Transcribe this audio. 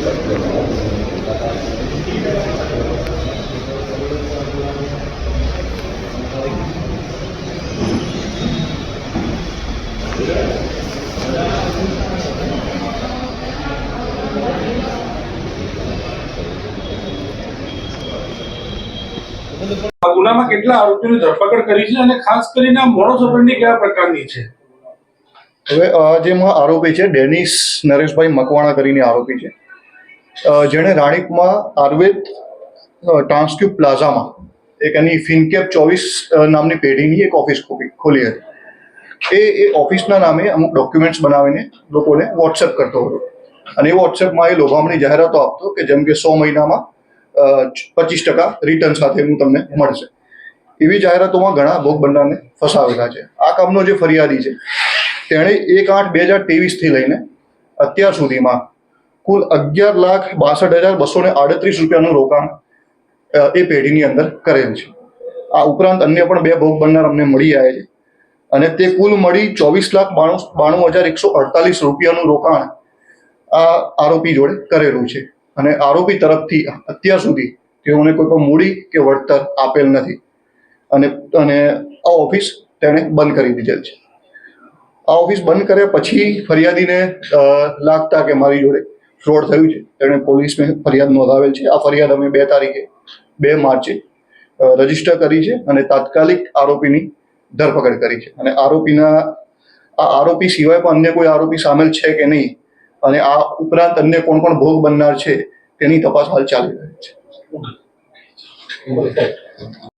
ગુનામાં કેટલા આરોપીઓની ધરપકડ કરી છે અને ખાસ કરીને મોડો ઓપરેન્ડી કયા પ્રકારની છે? હવે જેમાં આરોપી છે ડેનિસ નરેશભાઈ મકવાણા કરીને આરોપી છે. જેણે રાણીપમાં આયુર્વેદ ટ્રાન્સક્યુબ પ્લાઝામાં એક એની ફિનકેપ ચોવીસ નામની પેઢીની એક ઓફિસ ખોલી હતી. એ એ ઓફિસના નામે અમુક ડોક્યુમેન્ટ્સ બનાવીને લોકોને વોટ્સએપ કરતો હતો. અને એ વોટ્સએપમાં એ લોભામણી જાહેરાતો આપતો કે જેમ કે સો મહિનામાં પચીસ ટકા રિટર્ન સાથે હું તમને મળશે. એવી જાહેરાતોમાં ઘણા ભોગ બનનારને ફસાવેલા છે. આ કામનો જે ફરિયાદી છે, તેણે એક આઠ બે હજાર ત્રેવીસથી લઈને અત્યાર સુધીમાં કુલ અગિયાર લાખ બાસઠ હજાર બસો ને આડત્રીસ રૂપિયાનું રોકાણ એ પેઢીની અંદર કરેલ છે. આ ઉપરાંત અન્ય પણ બે ભોગ બનનાર અમને મળી આવ્યા છે. અને તે કુલ મળી ચોવીસ લાખ બાણું બાણું હજાર એકસો અડતાલીસ રૂપિયાનું રોકાણ આ આરોપી જોડે કરેલું છે. અને આરોપી તરફથી અત્યાર સુધી તેઓને કોઈ પણ મૂડી કે વળતર આપેલ નથી. અને અને આ ઓફિસ તેણે બંધ કરી દીધેલ છે. આ ઓફિસ બંધ કર્યા પછી ફરિયાદીને લાગતા કે મારી જોડે ફ્રોડ થયું છે. તેણે પોલીસને ફરિયાદ નોંધાવેલ છે. આ ફરિયાદ અમે બે તારીખે, બે માર્ચે રજિસ્ટર કરી છે અને તાત્કાલિક આરોપીની ધરપકડ કરી છે. અને આરોપીના, આ આરોપી સિવાય પણ અન્ય કોઈ આરોપી સામેલ છે કે નહીં અને આ ઉપરાંત અન્ય કોણ કોણ ભોગ બનનાર છે તેની તપાસ હાલ ચાલી રહી છે.